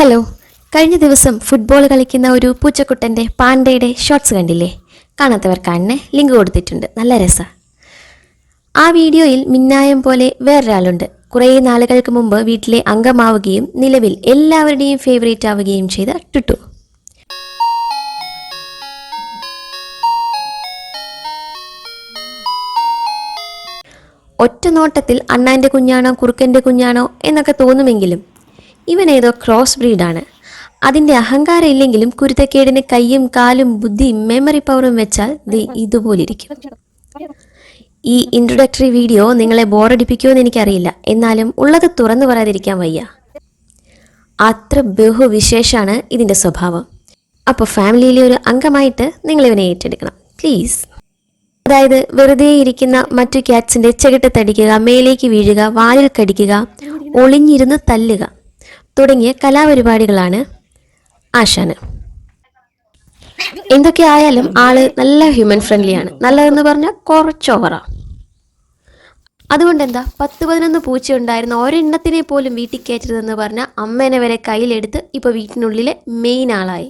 Hello കഴിഞ്ഞ ദിവസം football കളിക്കുന്ന ഒരു പൂച്ചക്കുട്ടന്റെ പാണ്ടയുടെ ഷോർട്സ് കണ്ടില്ലേ? കാണാത്തവർ കാണണേ ലിങ്ക് കൊടുത്തിട്ടുണ്ട്. നല്ല രസ. ആ വീഡിയോയിൽ മിന്നായം പോലെ വേറൊരാളുണ്ട്. കുറേ നാളുകൾക്ക് മുമ്പ് വീട്ടിലെ അംഗമാവുകയും നിലവിൽ എല്ലാവരുടെയും ഫേവറേറ്റ് ആവുകയും ചെയ്ത ടുട്ടു. ഒറ്റ നോട്ടത്തിൽ അണ്ണാന്റെ കുഞ്ഞാണോ കുറുക്കന്റെ കുഞ്ഞാണോ എന്നൊക്കെ തോന്നുമെങ്കിലും ഇവൻ ക്രോസ് ബ്രീഡാണ് അതിന്റെ അഹങ്കാരം ഇല്ലെങ്കിലും കുരുത്തക്കേടിന് കയ്യും കാലും ബുദ്ധിയും മെമ്മറി പവറും വെച്ചാൽ ദേ ഇതുപോലിരിക്കും ഈ ഇൻട്രൊഡക്ടറി വീഡിയോ നിങ്ങളെ ബോറടിപ്പിക്കുമെന്ന് എനിക്കറിയില്ല. എന്നാലും ഉള്ളത് തുറന്നു പറയാതിരിക്കാൻ വയ്യ. അത്ര ബഹുവിശേഷാണ് ഇതിന്റെ സ്വഭാവം. അപ്പോൾ ഫാമിലിയിലെ ഒരു അംഗമായിട്ട് നിങ്ങളിവനെ ഏറ്റെടുക്കണം. പ്ലീസ് അതായത് വെറുതെ ഇരിക്കുന്ന മറ്റു ക്യാറ്റ്സിന്റെ ചെകിട്ടത്തടിക്കുക മേലേക്ക് വീഴുക വാലിൽ കടിക്കുക ഒളിഞ്ഞിരുന്ന് തല്ലുക. തുടങ്ങിയ കലാപരിപാടികളാണ് ആശാന്. എന്തൊക്കെ ആയാലും ആൾ നല്ല ഹ്യൂമൻ ഫ്രണ്ട്ലിയാണ് നല്ലതെന്ന് പറഞ്ഞാൽ കുറച്ച് ഓവറാ അതുകൊണ്ട് എന്താ പത്ത് പതിനൊന്ന് പൂച്ച ഉണ്ടായിരുന്ന ഒരെണ്ണത്തിനെ പോലും വീട്ടിൽ കയറ്റരുതെന്ന് പറഞ്ഞ അമ്മേനെ വരെ കയ്യിലെടുത്ത് ഇപ്പോൾ വീട്ടിനുള്ളിലെ മെയിൻ ആളായി.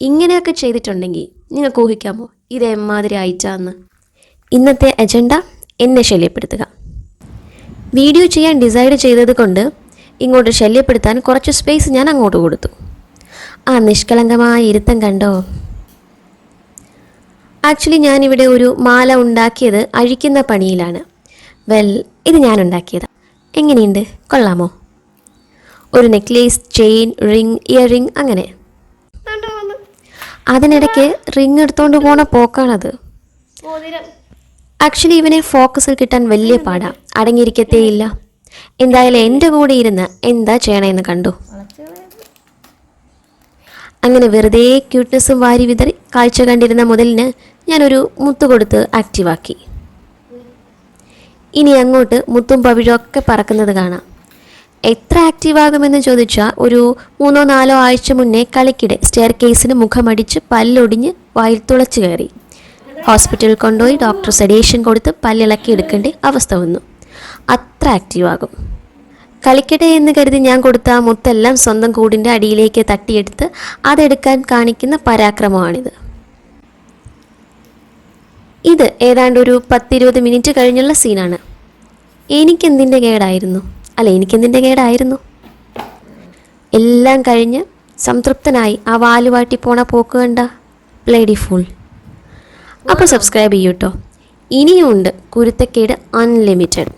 ഇങ്ങനെയൊക്കെ ചെയ്തിട്ടുണ്ടെങ്കിൽ നിങ്ങൾക്ക് ഊഹിക്കാമോ? ഇത് എമ്മാതിരി അയച്ചാന്ന് ഇന്നത്തെ അജണ്ട എന്നെ ശല്യപ്പെടുത്തുക. വീഡിയോ ചെയ്യാൻ ഡിസൈഡ് ചെയ്തത് കൊണ്ട് ഇങ്ങോട്ട് ശല്യപ്പെടുത്താൻ കുറച്ച് സ്പേസ് ഞാൻ അങ്ങോട്ട് കൊടുത്തു. ആ നിഷ്കളങ്കമായ ഇരുത്തം കണ്ടോ? ആക്ച്വലി ഞാനിവിടെ ഒരു മാല ഉണ്ടാക്കിയത് അഴിക്കുന്ന പണിയിലാണ്. വെൽ ഇത് ഞാൻ ഉണ്ടാക്കിയതാണ് എങ്ങനെയുണ്ട്? കൊള്ളാമോ? ഒരു necklace chain ring ear ring അങ്ങനെ. അതിനിടയ്ക്ക് റിങ് എടുത്തോണ്ട് പോണ പോക്കാണത്. ആക്ച്വലി ഇവനെ ഫോക്കസിൽ കിട്ടാൻ വലിയ പാടാ. അടങ്ങിയിരിക്കത്തേയില്ല എന്തായാലും എന്റെ കൂടെ ഇരുന്ന് എന്താ ചെയ്യണമെന്ന് കണ്ടു. അങ്ങനെ വെറുതെ ക്യൂട്ട്നെസ്സും വാരി വിതറി കാഴ്ച കണ്ടിരുന്ന മുതലിന് ഞാനൊരു മുത്തു കൊടുത്ത് ആക്റ്റീവാക്കി ഇനി അങ്ങോട്ട് മുത്തും പവിഴും ഒക്കെ പറക്കുന്നത് കാണാം. എത്ര ആക്റ്റീവാകുമെന്ന് ചോദിച്ചാൽ ഒരു മൂന്നോ നാലോ ആഴ്ച മുന്നേ കളിക്കിടെ സ്റ്റെയർ കേസിന് മുഖമടിച്ച് പല്ലൊടിഞ്ഞ് വായിൽ തുളച്ചു കയറി. ഹോസ്പിറ്റലിൽ കൊണ്ടുപോയി ഡോക്ടർ സെഡേഷൻ കൊടുത്ത് പല്ലിളക്കി എടുക്കേണ്ട അവസ്ഥ വന്നു. അത്ര ആക്റ്റീവ് ആകും. കളിക്കട്ടെ എന്ന് കരുതി ഞാൻ കൊടുത്ത ആ മുത്തെല്ലാം സ്വന്തം കൂടിന്റെ അടിയിലേക്ക് തട്ടിയെടുത്ത് അതെടുക്കാൻ കാണിക്കുന്ന പരാക്രമമാണിത്. ഇത് ഏതാണ്ട് ഒരു പത്തിരുപത് മിനിറ്റ് കഴിഞ്ഞുള്ള സീനാണ് എനിക്കെന്തിന്റെ കേടായിരുന്നു? അല്ല എനിക്കെന്തിന്റെ കേടായിരുന്നു? എല്ലാം കഴിഞ്ഞ് സംതൃപ്തനായി ആ വാലുവാട്ടി പോണ പോക്ക് കണ്ട ലേഡി ഫുൾ അപ്പോൾ സബ്സ്ക്രൈബ് ചെയ്യൂട്ടോ ഇനിയുമുണ്ട് ഇനിയും കുരുത്തക്കേട് അൺലിമിറ്റഡ്